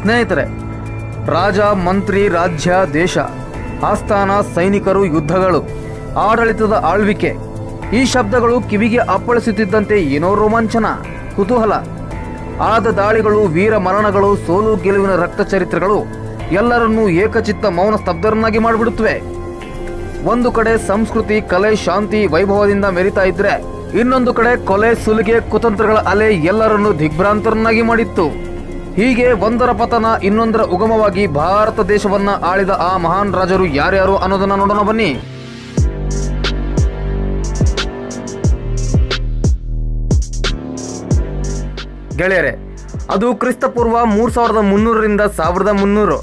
ಸ್ನೇಹಿತರೆ, ರಾಜ, ಮಂತ್ರಿ, ರಾಜ್ಯ, ದೇಶ, ಆಸ್ಥಾನ, ಸೈನಿಕರು, ಯುದ್ಧಗಳು, ಆಡಳಿತದ ಆಳ್ವಿಕೆ, ಈ ಶಬ್ದಗಳು ಕಿವಿಗೆ ಅಪ್ಪಳಿಸುತ್ತಿದ್ದಂತೆ ಏನೋ ರೋಮಾಂಚನ, ಕುತೂಹಲ. ಆದ ದಾಳಿಗಳು, ವೀರ ಮರಣಗಳು, ಸೋಲು ಗೆಲುವಿನ ರಕ್ತ ಚರಿತ್ರೆಗಳು ಎಲ್ಲರನ್ನೂ ಏಕಚಿತ್ತ ಮೌನ ಸ್ತಬ್ಧರನ್ನಾಗಿ ಮಾಡಿಬಿಡುತ್ತವೆ. ಒಂದು ಕಡೆ ಸಂಸ್ಕೃತಿ, ಕಲೆ, ಶಾಂತಿ, ವೈಭವದಿಂದ ಮೆರಿತಾ ಇದ್ರೆ, ಇನ್ನೊಂದು ಕಡೆ ಕೊಲೆ, ಸುಲಿಗೆ, ಕುತಂತ್ರಗಳ ಅಲೆ ಎಲ್ಲರನ್ನೂ ದಿಗ್ಭ್ರಾಂತರನ್ನಾಗಿ ಮಾಡಿತ್ತು. ಹೀಗೆ ಒಂದರ ಪತನ, ಇನ್ನೊಂದರ ಉಗಮವಾಗಿ ಭಾರತ ದೇಶವನ್ನ ಆಳಿದ ಆ ಮಹಾನ್ ರಾಜರು ಯಾರ್ಯಾರು ಅನ್ನೋದನ್ನ ನೋಡೋಣ ಬನ್ನಿ. ಗೆಳೆಯರೆ, ಅದು ಕ್ರಿಸ್ತಪೂರ್ವ ಮೂರ್ ಸಾವಿರದ ಮುನ್ನೂರರಿಂದ ಸಾವಿರದ ಮುನ್ನೂರು.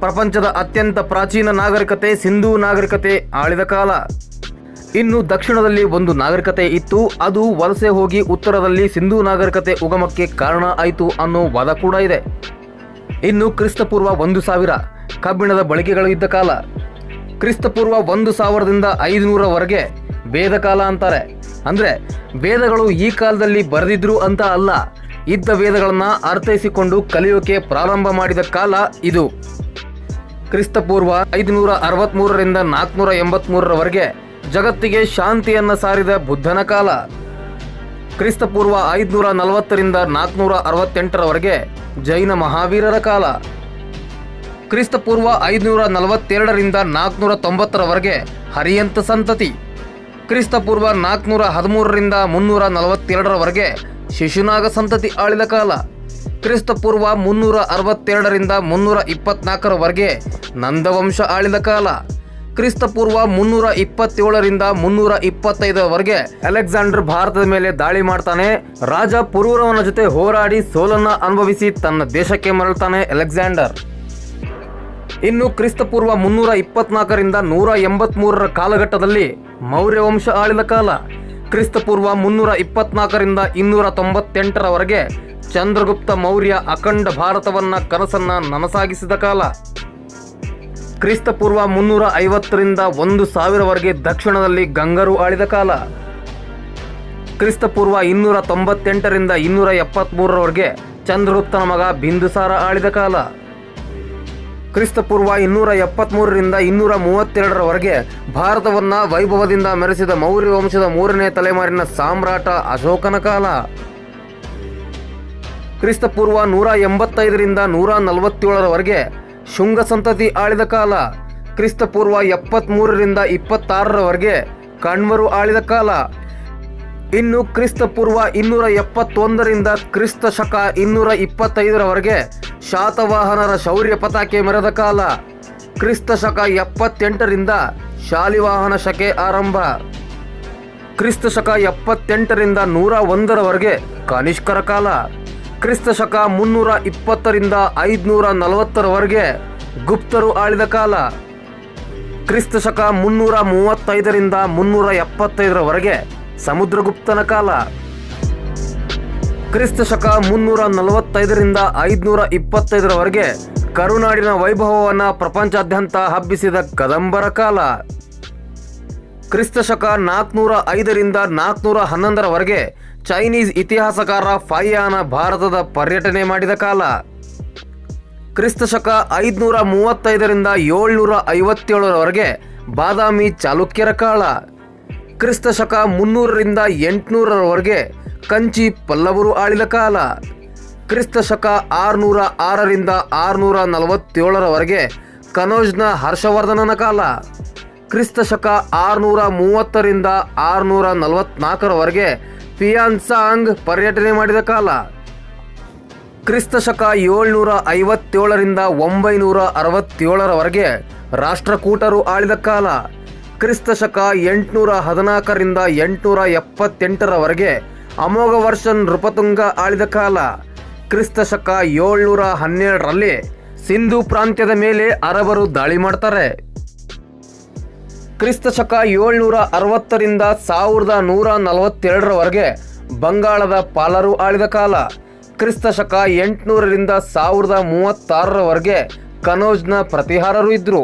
ಪ್ರಪಂಚದ ಅತ್ಯಂತ ಪ್ರಾಚೀನ ನಾಗರಿಕತೆ, ಸಿಂಧೂ ನಾಗರಿಕತೆ ಆಳಿದ ಕಾಲ. ಇನ್ನು ದಕ್ಷಿಣದಲ್ಲಿ ಒಂದು ನಾಗರಿಕತೆ ಇತ್ತು. ಅದು ವಲಸೆ ಹೋಗಿ ಉತ್ತರದಲ್ಲಿ ಸಿಂಧೂ ನಾಗರಿಕತೆ ಉಗಮಕ್ಕೆ ಕಾರಣ ಆಯಿತು ಅನ್ನೋ ವಾದ ಕೂಡ ಇದೆ. ಇನ್ನು ಕ್ರಿಸ್ತಪೂರ್ವ ಒಂದು ಸಾವಿರ, ಕಬ್ಬಿಣದ ಬಳಕೆಗಳು ಇದ್ದ ಕಾಲ. ಕ್ರಿಸ್ತಪೂರ್ವ ಒಂದು ಸಾವಿರದಿಂದ ಐದುನೂರವರೆಗೆ ವೇದಕಾಲ ಅಂತಾರೆ. ಅಂದರೆ ವೇದಗಳು ಈ ಕಾಲದಲ್ಲಿ ಬರೆದಿದ್ರು ಅಂತ ಅಲ್ಲ, ಇದ್ದ ವೇದಗಳನ್ನು ಅರ್ಥೈಸಿಕೊಂಡು ಕಲಿಯೋಕೆ ಪ್ರಾರಂಭ ಮಾಡಿದ ಕಾಲ ಇದು. ಕ್ರಿಸ್ತಪೂರ್ವ ಐದುನೂರ ಅರವತ್ಮೂರರಿಂದ ನಾಲ್ಕುನೂರ ಎಂಬತ್ಮೂರರವರೆಗೆ ಜಗತ್ತಿಗೆ ಶಾಂತಿಯನ್ನು ಸಾರಿದ ಬುದ್ಧನ ಕಾಲ. ಕ್ರಿಸ್ತಪೂರ್ವ ಐದುನೂರ ನಲವತ್ತರಿಂದ ನಾಲ್ಕುನೂರ ಅರವತ್ತೆಂಟರವರೆಗೆ ಜೈನ ಮಹಾವೀರರ ಕಾಲ. ಕ್ರಿಸ್ತಪೂರ್ವ ಐದುನೂರ ನಲವತ್ತೆರಡರಿಂದ ನಾಲ್ಕುನೂರ ತೊಂಬತ್ತರವರೆಗೆ ಹರಿಯಂತ ಸಂತತಿ. ಕ್ರಿಸ್ತಪೂರ್ವ ನಾಲ್ಕುನೂರ ಹದಿಮೂರರಿಂದ ಮುನ್ನೂರ ನಲವತ್ತೆರಡರವರೆಗೆ ಶಿಶುನಾಗ ಸಂತತಿ ಆಳಿದ ಕಾಲ. ಕ್ರಿಸ್ತಪೂರ್ವ ಮುನ್ನೂರ ಅರವತ್ತೆರಡರಿಂದ ಮುನ್ನೂರ ಇಪ್ಪತ್ನಾಲ್ಕರವರೆಗೆ ನಂದವಂಶ ಆಳಿದ ಕಾಲ. ಕ್ರಿಸ್ತಪೂರ್ವ ಮುನ್ನೂರ ಇಪ್ಪತ್ತೇಳರಿಂದ ಮುನ್ನೂರ ಇಪ್ಪತ್ತೈದರವರೆಗೆ ಅಲೆಕ್ಸಾಂಡರ್ ಭಾರತದ ಮೇಲೆ ದಾಳಿ ಮಾಡ್ತಾನೆ. ರಾಜ ಪುರೂರವನ ಜೊತೆ ಹೋರಾಡಿ ಸೋಲನ್ನ ಅನುಭವಿಸಿ ತನ್ನ ದೇಶಕ್ಕೆ ಮರಳ್ತಾನೆ ಅಲೆಕ್ಸಾಂಡರ್. ಇನ್ನು ಕ್ರಿಸ್ತಪೂರ್ವ ಮುನ್ನೂರ ಇಪ್ಪತ್ನಾಲ್ಕರಿಂದ ನೂರ ಎಂಬತ್ಮೂರರ ಕಾಲಘಟ್ಟದಲ್ಲಿ ಮೌರ್ಯ ವಂಶ ಆಳಿದ ಕಾಲ. ಕ್ರಿಸ್ತಪೂರ್ವ ಮುನ್ನೂರ ಇಪ್ಪತ್ನಾಲ್ಕರಿಂದ ಇನ್ನೂರ ತೊಂಬತ್ತೆಂಟರವರೆಗೆ ಚಂದ್ರಗುಪ್ತ ಮೌರ್ಯ ಅಖಂಡ ಭಾರತವನ್ನ ಕನಸನ್ನ ನನಸಾಗಿಸಿದ ಕಾಲ. ಕ್ರಿಸ್ತಪೂರ್ವ ಮುನ್ನೂರ ಐವತ್ತರಿಂದ ಒಂದು ಸಾವಿರವರೆಗೆ ದಕ್ಷಿಣದಲ್ಲಿ ಗಂಗರು ಆಳಿದ ಕಾಲ. ಕ್ರಿಸ್ತಪೂರ್ವ ಇನ್ನೂರ ತೊಂಬತ್ತೆಂಟರಿಂದ ಇನ್ನೂರ ಎಪ್ಪತ್ಮೂರರವರೆಗೆ ಚಂದ್ರಗುಪ್ತನ ಮಗ ಬಿಂದುಸಾರ ಆಳಿದ ಕಾಲ. ಕ್ರಿಸ್ತಪೂರ್ವ ಇನ್ನೂರ ಎಪ್ಪತ್ಮೂರರಿಂದ ಇನ್ನೂರ ಮೂವತ್ತೆರಡರವರೆಗೆ ಭಾರತವನ್ನು ವೈಭವದಿಂದ ಮೆರೆಸಿದ ಮೌರ್ಯ ವಂಶದ ಮೂರನೇ ತಲೆಮಾರಿನ ಸಾಮ್ರಾಟ ಅಶೋಕನ ಕಾಲ. ಕ್ರಿಸ್ತಪೂರ್ವ ನೂರ ಎಂಬತ್ತೈದರಿಂದ ನೂರ ನಲವತ್ತೇಳರವರೆಗೆ ಶುಂಗ ಸಂತತಿ ಆಳಿದ ಕಾಲ ಕ್ರಿಸ್ತಪೂರ್ವ ಎಪ್ಪತ್ಮೂರರಿಂದ ಇಪ್ಪತ್ತಾರರವರೆಗೆ ಕಣ್ವರು ಆಳಿದ ಕಾಲ. ಇನ್ನು ಕ್ರಿಸ್ತಪೂರ್ವ ಇನ್ನೂರ ಎಪ್ಪತ್ತೊಂದರಿಂದ ಕ್ರಿಸ್ತ ಶಕ ಇನ್ನೂರ ಇಪ್ಪತ್ತೈದರವರೆಗೆ ಶಾತವಾಹನರ ಶೌರ್ಯ ಪತಾಕೆ ಮೆರೆದ ಕಾಲ. ಕ್ರಿಸ್ತ ಶಕ ಎಪ್ಪತ್ತೆಂಟರಿಂದ ಶಾಲಿವಾಹನ ಶಕೆ ಆರಂಭ. ಕ್ರಿಸ್ತ ಶಕ ಎಪ್ಪತ್ತೆಂಟರಿಂದ ನೂರ ಒಂದರವರೆಗೆ ಕನಿಷ್ಕರ ಕಾಲ. ಕ್ರಿಸ್ತ ಶಕ ಮುನ್ನೂರ ಇಪ್ಪತ್ತರಿಂದ ಐದುನೂರ ನಲವತ್ತರವರೆಗೆ ಗುಪ್ತರು ಆಳಿದ ಕಾಲ. ಕ್ರಿಸ್ತ ಶಕ ಮುನ್ನೂರ ಮೂವತ್ತೈದರಿಂದ ಮುನ್ನೂರ ಎಪ್ಪತ್ತೈದರವರೆಗೆ ಸಮುದ್ರಗುಪ್ತನ ಕಾಲ. ಕ್ರಿಸ್ತ ಶಕ ಮುನ್ನೂರ ನಲವತ್ತೈದರಿಂದ ಐದುನೂರ ಇಪ್ಪತ್ತೈದರವರೆಗೆ ಕರುನಾಡಿನ ವೈಭವವನ್ನು ಪ್ರಪಂಚಾದ್ಯಂತ ಹಬ್ಬಿಸಿದ ಕದಂಬರ ಕಾಲ. ಕ್ರಿಸ್ತ ಶಕ ನಾಲ್ಕುನೂರ ಐದರಿಂದ ನಾಲ್ಕುನೂರ ಹನ್ನೊಂದರವರೆಗೆ ಚೈನೀಸ್ ಇತಿಹಾಸಕಾರ ಫಯಾನ ಭಾರತದ ಪರ್ಯಟನೆ ಮಾಡಿದ ಕಾಲ. ಕ್ರಿಸ್ತ ಶಕ ಐದುನೂರ ಮೂವತ್ತೈದರಿಂದ ಏಳ್ನೂರ ಐವತ್ತೇಳರವರೆಗೆ ಬಾದಾಮಿ ಚಾಲುಕ್ಯರ ಕಾಲ. ಕ್ರಿಸ್ತ ಶಕ ಮುನ್ನೂರರಿಂದ ಎಂಟುನೂರರವರೆಗೆ ಕಂಚಿ ಪಲ್ಲವರು ಆಳಿದ ಕಾಲ. ಕ್ರಿಸ್ತ ಶಕ ಆರುನೂರ ಆರರಿಂದ ಆರುನೂರ ನಲವತ್ತೇಳರವರೆಗೆ ಕನೋಜ್ನ ಹರ್ಷವರ್ಧನನ ಕಾಲ. ಕ್ರಿಸ್ತ ಶಕ ಆರುನೂರ ಮೂವತ್ತರಿಂದ ಆರುನೂರ ನಲವತ್ನಾಲ್ಕರವರೆಗೆ ಫಿಯಾನ್ಸಾಂಗ್ ಪರ್ಯಟನೆ ಮಾಡಿದ ಕಾಲ. ಕ್ರಿಸ್ತ ಶಕ ಏಳ್ನೂರ ಐವತ್ತೇಳರಿಂದ ಒಂಬೈನೂರ ಅರವತ್ತೇಳರವರೆಗೆ ರಾಷ್ಟ್ರಕೂಟರು ಆಳಿದ ಕಾಲ. ಕ್ರಿಸ್ತ ಶಕ ಎಂಟುನೂರ ಹದಿನಾಲ್ಕರಿಂದ ಎಂಟುನೂರ ಎಪ್ಪತ್ತೆಂಟರವರೆಗೆ ಅಮೋಘ ವರ್ಷನ್ ನೃಪತುಂಗ ಆಳಿದ ಕಾಲ. ಕ್ರಿಸ್ತ ಶಕ ಏಳ್ನೂರ ಹನ್ನೆರಡರಲ್ಲಿ ಸಿಂಧು ಪ್ರಾಂತ್ಯದ ಮೇಲೆ ಅರಬರು ದಾಳಿ ಮಾಡ್ತಾರೆ. ಕ್ರಿಸ್ತ ಶಕ ಏಳ್ನೂರ ಅರವತ್ತರಿಂದ ಸಾವಿರದ ನೂರ ನಲವತ್ತೆರಡರವರೆಗೆ ಬಂಗಾಳದ ಪಾಲರು ಆಳಿದ ಕಾಲ. ಕ್ರಿಸ್ತ ಶಕ ಎಂಟುನೂರರಿಂದ ಸಾವಿರದ ಮೂವತ್ತಾರರವರೆಗೆ ಕನೋಜ್ನ ಪ್ರತಿಹಾರರು ಇದ್ದರು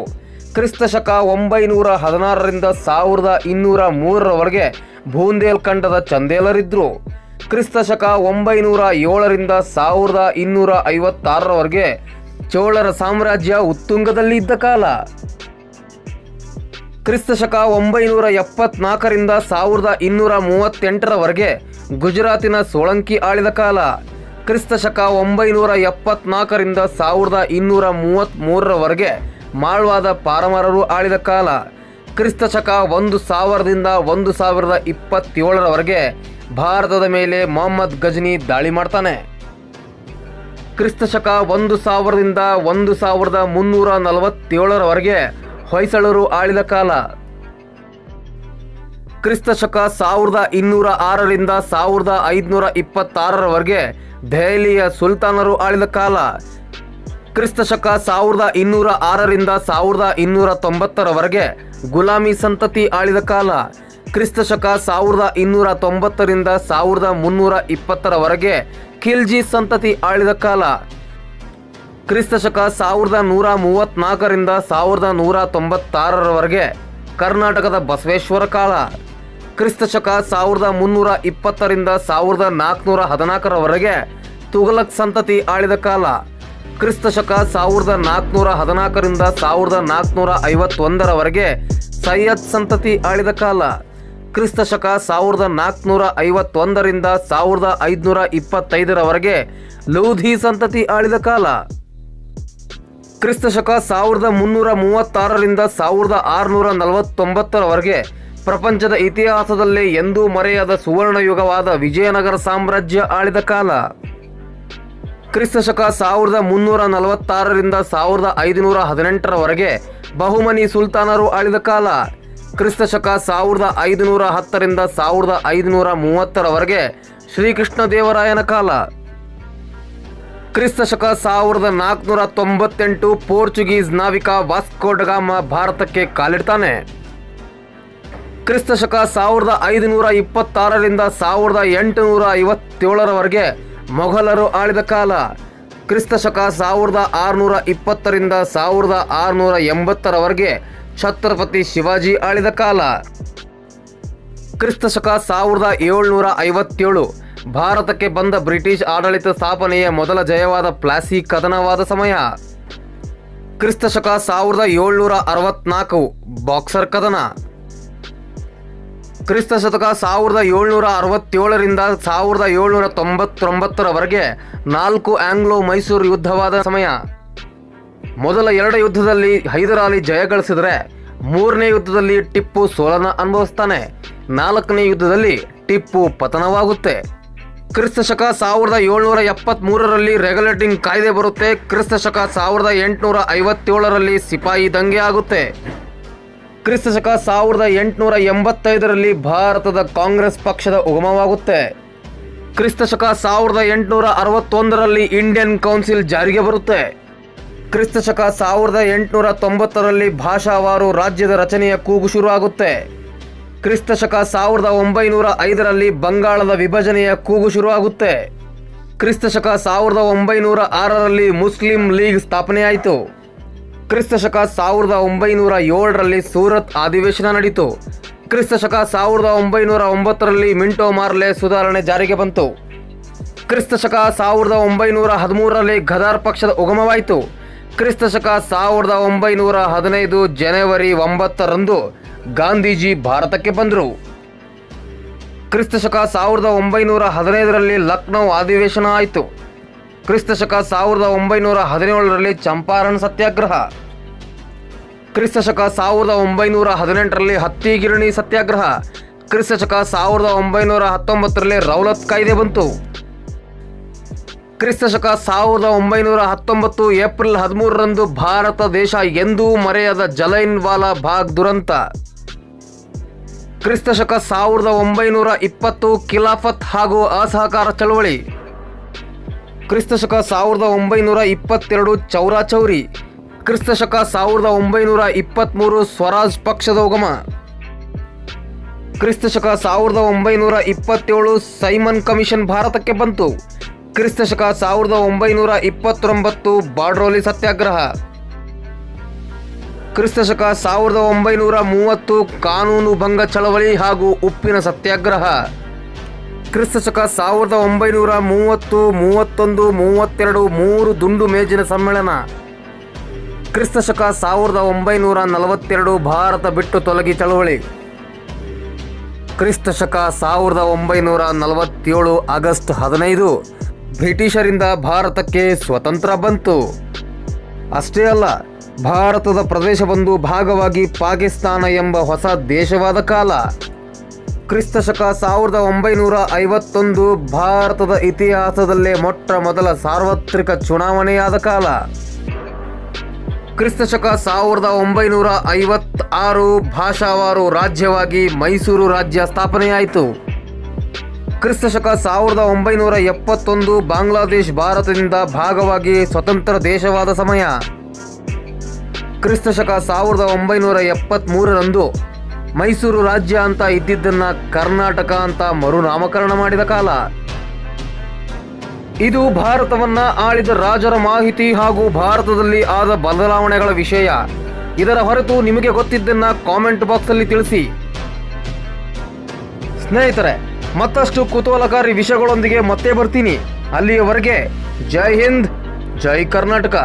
ಕ್ರಿಸ್ತ ಶಕ ಒಂಬೈನೂರ ಹದಿನಾರರಿಂದ ಸಾವಿರದ ಇನ್ನೂರ ಮೂರರವರೆಗೆ ಬೂಂದೇಲ್ಖಂಡದ ಚಂದೇಲರಿದ್ದರು ಕ್ರಿಸ್ತ ಶಕ ಒಂಬೈನೂರ ಏಳರಿಂದ ಸಾವಿರದ ಇನ್ನೂರ ಐವತ್ತಾರರವರೆಗೆ ಚೋಳರ ಸಾಮ್ರಾಜ್ಯ ಉತ್ತುಂಗದಲ್ಲಿ ಇದ್ದ ಕಾಲ. ಕ್ರಿಸ್ತಶಕ ಒಂಬೈನೂರ ಎಪ್ಪತ್ನಾಲ್ಕರಿಂದ ಸಾವಿರದ ಇನ್ನೂರ ಮೂವತ್ತೆಂಟರವರೆಗೆ ಗುಜರಾತಿನ ಸೋಳಂಕಿ ಆಳಿದ ಕಾಲ. ಕ್ರಿಸ್ತ ಶಕ ಒಂಬೈನೂರ ಎಪ್ಪತ್ನಾಲ್ಕರಿಂದ ಸಾವಿರದ ಇನ್ನೂರ ಮೂವತ್ತ್ಮೂರರವರೆಗೆ ಮಾಳ್ವಾದ ಪಾರಮರರು ಆಳಿದ ಕಾಲ. ಕ್ರಿಸ್ತ ಶಕ ಒಂದು ಸಾವಿರದಿಂದ ಒಂದು ಸಾವಿರದ ಇಪ್ಪತ್ತೇಳರವರೆಗೆ ಭಾರತದ ಮೇಲೆ ಮೊಹಮ್ಮದ್ ಗಜನಿ ದಾಳಿ ಮಾಡ್ತಾನೆ. ಕ್ರಿಸ್ತ ಶಕ ಒಂದು ಸಾವಿರದಿಂದ ಒಂದು ಸಾವಿರದ ಮುನ್ನೂರ ನಲವತ್ತೇಳರವರೆಗೆ ಹೊಯ್ಸಳರು ಆಳಿದ ಕಾಲ. ಕ್ರಿಸ್ತಶಕ ಸಾವಿರದ ಇನ್ನೂರ ಆರರಿಂದ ಸಾವಿರದ ಐದುನೂರ ಇಪ್ಪತ್ತಾರರವರೆಗೆ ದೆಹಲಿಯ ಸುಲ್ತಾನರು ಆಳಿದ ಕಾಲ. ಕ್ರಿಸ್ತಶಕ ಸಾವಿರದ ಇನ್ನೂರ ಆರರಿಂದ ಸಾವಿರದ ಇನ್ನೂರ ತೊಂಬತ್ತರವರೆಗೆ ಗುಲಾಮಿ ಸಂತತಿ ಆಳಿದ ಕಾಲ. ಕ್ರಿಸ್ತಶಕ ಸಾವಿರದ ಇನ್ನೂರ ತೊಂಬತ್ತರಿಂದ ಸಾವಿರದ ಮುನ್ನೂರ ಇಪ್ಪತ್ತರವರೆಗೆ ಖಿಲ್ಜಿ ಸಂತತಿ ಆಳಿದ ಕಾಲ. ಕ್ರಿಸ್ತಶಕ ಸಾವಿರದ ನೂರ ಮೂವತ್ನಾಲ್ಕರಿಂದ ಸಾವಿರದ ನೂರ ತೊಂಬತ್ತಾರರವರೆಗೆ ಕರ್ನಾಟಕದ ಬಸವೇಶ್ವರ ಕಾಲ ಕ್ರಿಸ್ತಶಕ ಸಾವಿರದ ಮುನ್ನೂರ ಇಪ್ಪತ್ತರಿಂದ ಸಾವಿರದ ನಾಲ್ಕುನೂರ ಹದಿನಾಲ್ಕರವರೆಗೆ ತುಘಲಕ್ ಸಂತತಿ ಆಳಿದ ಕಾಲ. ಕ್ರಿಸ್ತಶಕ ಸಾವಿರದ ನಾಲ್ಕುನೂರ ಹದಿನಾಲ್ಕರಿಂದ ಸಾವಿರದ ನಾಲ್ಕುನೂರ ಐವತ್ತೊಂದರವರೆಗೆ ಸೈಯದ್ ಸಂತತಿ ಆಳಿದ ಕಾಲ. ಕ್ರಿಸ್ತಶಕ ಸಾವಿರದ ನಾಲ್ಕುನೂರ ಐವತ್ತೊಂದರಿಂದ ಸಾವಿರದ ಐದುನೂರ ಇಪ್ಪತ್ತೈದರವರೆಗೆ ಲೂಧಿ ಸಂತತಿ ಆಳಿದ ಕಾಲ. ಕ್ರಿಸ್ತಶಕ ಸಾವಿರದ ಮುನ್ನೂರ ಮೂವತ್ತಾರರಿಂದ ಸಾವಿರದ ಆರುನೂರ ನಲವತ್ತೊಂಬತ್ತರವರೆಗೆ ಪ್ರಪಂಚದ ಇತಿಹಾಸದಲ್ಲೇ ಎಂದೂ ಮರೆಯಾದ ಸುವರ್ಣಯುಗವಾದ ವಿಜಯನಗರ ಸಾಮ್ರಾಜ್ಯ ಆಳಿದ ಕಾಲ. ಕ್ರಿಸ್ತಶಕ ಸಾವಿರದ ಮುನ್ನೂರ ನಲವತ್ತಾರರಿಂದ ಸಾವಿರದ ಐದುನೂರ ಹದಿನೆಂಟರವರೆಗೆ ಬಹುಮನಿ ಸುಲ್ತಾನರು ಆಳಿದ ಕಾಲ. ಕ್ರಿಸ್ತಶಕ ಸಾವಿರದ ಐದುನೂರ ಹತ್ತರಿಂದ ಸಾವಿರದ ಐದುನೂರ ಮೂವತ್ತರವರೆಗೆ ಶ್ರೀಕೃಷ್ಣ ದೇವರಾಯನ ಕಾಲ. ಕ್ರಿಸ್ತಶಕ ಸಾವಿರದ ನಾಲ್ಕುನೂರ ತೊಂಬತ್ತೆಂಟು ಪೋರ್ಚುಗೀಸ್ ನಾವಿಕ ವಾಸ್ಕೋಡಗಾಮ ಭಾರತಕ್ಕೆ ಕಾಲಿಡ್ತಾನೆ. ಕ್ರಿಸ್ತಶಕ ಸಾವಿರದ ಐದುನೂರ ಇಪ್ಪತ್ತಾರರಿಂದ ಸಾವಿರದ ಎಂಟುನೂರ ಐವತ್ತೇಳರವರೆಗೆ ಮೊಘಲರು ಆಳಿದ ಕಾಲ. ಕ್ರಿಸ್ತಶಕ ಸಾವಿರದ ಆರುನೂರ ಇಪ್ಪತ್ತರಿಂದ ಸಾವಿರದ ಆರುನೂರ ಎಂಬತ್ತರವರೆಗೆ ಛತ್ರಪತಿ ಶಿವಾಜಿ ಆಳಿದ ಕಾಲ. ಕ್ರಿಸ್ತಶಕ ಸಾವಿರದ ಏಳುನೂರ ಐವತ್ತೇಳು ಭಾರತಕ್ಕೆ ಬಂದ ಬ್ರಿಟಿಷ್ ಆಡಳಿತ ಸ್ಥಾಪನೆಯ ಮೊದಲ ಜಯವಾದ ಪ್ಲಾಸಿ ಕದನವಾದ ಸಮಯ. ಕ್ರಿಸ್ತಶಕ ಸಾವಿರದ ಏಳುನೂರ ಅರವತ್ನಾಲ್ಕು ಬಾಕ್ಸರ್ ಕದನ. ಕ್ರಿಸ್ತ ಶತಕ ಸಾವಿರದ ಏಳ್ನೂರ ಅರವತ್ತೇಳರಿಂದ ಸಾವಿರದ ಏಳ್ನೂರ ತೊಂಬತ್ತೊಂಬತ್ತರವರೆಗೆ ನಾಲ್ಕು ಆಂಗ್ಲೋ ಮೈಸೂರು ಯುದ್ಧವಾದ ಸಮಯ. ಮೊದಲ ಎರಡು ಯುದ್ಧದಲ್ಲಿ ಹೈದರಾಲಿ ಜಯ ಗಳಿಸಿದರೆ ಮೂರನೇ ಯುದ್ಧದಲ್ಲಿ ಟಿಪ್ಪು ಸೋಲನ ಅನುಭವಿಸ್ತಾನೆ. ನಾಲ್ಕನೇ ಯುದ್ಧದಲ್ಲಿ ಟಿಪ್ಪು ಪತನವಾಗುತ್ತೆ. ಕ್ರಿಸ್ತ ಶಕ ಸಾವಿರದ ಏಳ್ನೂರ ಎಪ್ಪತ್ತ್ಮೂರರಲ್ಲಿ ರೆಗ್ಯುಲೇಟಿಂಗ್ ಕಾಯ್ದೆ ಬರುತ್ತೆ. ಕ್ರಿಸ್ತ ಶಕ ಸಾವಿರದ ಎಂಟುನೂರ ಐವತ್ತೇಳರಲ್ಲಿ ಸಿಪಾಯಿ ದಂಗೆ ಆಗುತ್ತೆ. ಕ್ರಿಸ್ತ ಶಕ ಸಾವಿರದ ಎಂಟುನೂರ ಎಂಬತ್ತೈದರಲ್ಲಿ ಭಾರತದ ಕಾಂಗ್ರೆಸ್ ಪಕ್ಷದ ಉಗಮವಾಗುತ್ತೆ. ಕ್ರಿಸ್ತ ಶಕ ಸಾವಿರದ ಎಂಟುನೂರ ಅರವತ್ತೊಂದರಲ್ಲಿ ಇಂಡಿಯನ್ ಕೌನ್ಸಿಲ್ ಜಾರಿಗೆ ಬರುತ್ತೆ. ಕ್ರಿಸ್ತ ಶಕ ಸಾವಿರದ ಎಂಟುನೂರ ತೊಂಬತ್ತರಲ್ಲಿ ಭಾಷಾವಾರು ರಾಜ್ಯದ ರಚನೆಯ ಕೂಗು ಶುರುವಾಗುತ್ತೆ. ಕ್ರಿಸ್ತ ಶಕ ಸಾವಿರದ ಒಂಬೈನೂರ ಐದರಲ್ಲಿ ಬಂಗಾಳದ ವಿಭಜನೆಯ ಕೂಗು ಶುರುವಾಗುತ್ತೆ. ಕ್ರಿಸ್ತ ಶಕ ಸಾವಿರದ ಒಂಬೈನೂರ ಆರರಲ್ಲಿ ಮುಸ್ಲಿಂ ಲೀಗ್ ಸ್ಥಾಪನೆಯಾಯಿತು. ಕ್ರಿಸ್ತ ಶಕ ಸಾವಿರದ ಒಂಬೈನೂರ ಏಳರಲ್ಲಿ ಸೂರತ್ ಅಧಿವೇಶನ ನಡೀತು. ಕ್ರಿಸ್ತ ಶಕ ಸಾವಿರದ ಒಂಬೈನೂರ ಒಂಬತ್ತರಲ್ಲಿ ಮಿಂಟೋ ಮಾರ್ಲೆ ಸುಧಾರಣೆ ಜಾರಿಗೆ ಬಂತು. ಕ್ರಿಸ್ತ ಶಕ ಸಾವಿರದ ಒಂಬೈನೂರ ಹದಿಮೂರರಲ್ಲಿ ಗದಾರ್ ಪಕ್ಷದ ಉಗಮವಾಯಿತು. ಕ್ರಿಸ್ತ ಶಕ ಸಾವಿರದ ಒಂಬೈನೂರ ಹದಿನೈದು ಜನವರಿ ಒಂಬತ್ತರಂದು ಗಾಂಧೀಜಿ ಭಾರತಕ್ಕೆ ಬಂದರು. ಕ್ರಿಸ್ತ ಶಕ ಸಾವಿರದ ಒಂಬೈನೂರ ಹದಿನೈದರಲ್ಲಿ ಲಕ್ನೌ ಅಧಿವೇಶನ ಆಯಿತು. ಕ್ರಿಸ್ತ ಶಕ ಸಾವಿರದ ಒಂಬೈನೂರ ಹದಿನೇಳರಲ್ಲಿ ಚಂಪಾರಣ್ ಸತ್ಯಾಗ್ರಹ. ಕ್ರಿಸ್ತ ಶಕ ಸಾವಿರದ ಒಂಬೈನೂರ ಹದಿನೆಂಟರಲ್ಲಿ ಹತ್ತಿ ಗಿರಣಿ ಸತ್ಯಾಗ್ರಹ. ಕ್ರಿಸ್ತ ಶಕ ಸಾವಿರದ ಒಂಬೈನೂರ ಹತ್ತೊಂಬತ್ತರಲ್ಲಿ ರೌಲತ್ ಕಾಯ್ದೆ ಬಂತು. ಕ್ರಿಸ್ತ ಶಕ ಸಾವಿರದ ಒಂಬೈನೂರ ಹತ್ತೊಂಬತ್ತು ಏಪ್ರಿಲ್ ಹದಿಮೂರರಂದು ಭಾರತ ದೇಶ ಎಂದೂ ಮರೆಯದ ಜಲೈನ್ ವಾಲಾ ಬಾಗ್ ದುರಂತ. ಕ್ರಿಸ್ತ ಶಕ ಸಾವಿರದ ಒಂಬೈನೂರ ಇಪ್ಪತ್ತು ಖಿಲಾಫತ್ ಹಾಗೂ ಅಸಹಕಾರ ಚಳವಳಿ. ಕ್ರಿಸ್ತಶಕ ಸಾವಿರದ ಒಂಬೈನೂರ ಇಪ್ಪತ್ತೆರಡು ಚೌರಾಚೌರಿ ಕ್ರಿಸ್ತ ಶಕ ಸಾವಿರದ ಒಂಬೈನೂರ ಇಪ್ಪತ್ತ್ಮೂರು ಸ್ವರಾಜ್ ಪಕ್ಷದ ಉಗಮ. ಕ್ರಿಸ್ತಶಕ ಸಾವಿರದ ಒಂಬೈನೂರ ಇಪ್ಪತ್ತೇಳು ಸೈಮನ್ ಕಮಿಷನ್ ಭಾರತಕ್ಕೆ ಬಂತು. ಕ್ರಿಸ್ತಶಕ ಸಾವಿರದ ಒಂಬೈನೂರ ಇಪ್ಪತ್ತೊಂಬತ್ತು ಬಾಡ್ರೋಲಿ ಸತ್ಯಾಗ್ರಹ. ಕ್ರಿಸ್ತ ಶಕ ಸಾವಿರದ ಒಂಬೈನೂರ ಮೂವತ್ತು ಕಾನೂನು ಭಂಗ ಚಳವಳಿ ಹಾಗೂ ಉಪ್ಪಿನ ಸತ್ಯಾಗ್ರಹ. ಕ್ರಿಸ್ತಶಕ ಸಾವಿರದ ಒಂಬೈನೂರ ಮೂವತ್ತು, ಮೂವತ್ತೊಂದು, ಮೂವತ್ತೆರಡು, ಮೂರು ದುಂಡು ಮೇಜಿನ ಸಮ್ಮೇಳನ. ಕ್ರಿಸ್ತಶಕ ಸಾವಿರದ ಒಂಬೈನೂರ ನಲವತ್ತೆರಡು ಭಾರತ ಬಿಟ್ಟು ತೊಲಗಿ ಚಳವಳಿ. ಕ್ರಿಸ್ತಶಕ ಸಾವಿರದ ಒಂಬೈನೂರ ನಲವತ್ತೇಳು ಆಗಸ್ಟ್ ಹದಿನೈದು. ಬ್ರಿಟಿಷರಿಂದ ಭಾರತಕ್ಕೆ ಸ್ವತಂತ್ರ ಬಂತು. ಅಷ್ಟೇ ಅಲ್ಲ, ಭಾರತದ ಪ್ರದೇಶವೊಂದು ಭಾಗವಾಗಿ ಪಾಕಿಸ್ತಾನ ಎಂಬ ಹೊಸ ದೇಶವಾದ ಕಾಲ. ಕ್ರಿಸ್ತಶಕ ಸಾವಿರದ ಒಂಬೈನೂರ ಐವತ್ತೊಂದು ಭಾರತದ ಇತಿಹಾಸದಲ್ಲೇ ಮೊಟ್ಟ ಮೊದಲ ಸಾರ್ವತ್ರಿಕ ಚುನಾವಣೆಯಾದ ಕಾಲ. ಕ್ರಿಸ್ತಶಕ ಸಾವಿರದ ಒಂಬೈನೂರ ಐವತ್ತಾರು ಭಾಷಾವಾರು ರಾಜ್ಯವಾಗಿ ಮೈಸೂರು ರಾಜ್ಯ ಸ್ಥಾಪನೆಯಾಯಿತು. ಕ್ರಿಸ್ತಶಕ ಸಾವಿರದ ಒಂಬೈನೂರ ಎಪ್ಪತ್ತೊಂದು ಬಾಂಗ್ಲಾದೇಶ್ ಭಾರತದಿಂದ ಭಾಗವಾಗಿ ಸ್ವತಂತ್ರ ದೇಶವಾದ ಸಮಯ. ಕ್ರಿಸ್ತಶಕ ಸಾವಿರದ ಒಂಬೈನೂರ ಎಪ್ಪತ್ತ್ಮೂರರಂದು ಮೈಸೂರು ರಾಜ್ಯ ಅಂತ ಇದ್ದಿದ್ದನ್ನ ಕರ್ನಾಟಕ ಅಂತ ಮರುನಾಮಕರಣ ಮಾಡಿದ ಕಾಲ. ಇದು ಭಾರತವನ್ನ ಆಳಿದ ರಾಜರ ಮಾಹಿತಿ ಹಾಗೂ ಭಾರತದಲ್ಲಿ ಆದ ಬದಲಾವಣೆಗಳ ವಿಷಯ. ಇದರ ಹೊರತು ನಿಮಗೆ ಗೊತ್ತಿದ್ದನ್ನ ಕಾಮೆಂಟ್ ಬಾಕ್ಸ್ ಅಲ್ಲಿ ತಿಳಿಸಿ. ಸ್ನೇಹಿತರೆ ಮತ್ತಷ್ಟು ಕುತೂಹಲಕಾರಿ ವಿಷಯಗಳೊಂದಿಗೆ ಮತ್ತೆ ಬರ್ತೀನಿ. ಅಲ್ಲಿಯವರೆಗೆ ಜೈ ಹಿಂದ್ ಜೈ ಕರ್ನಾಟಕ.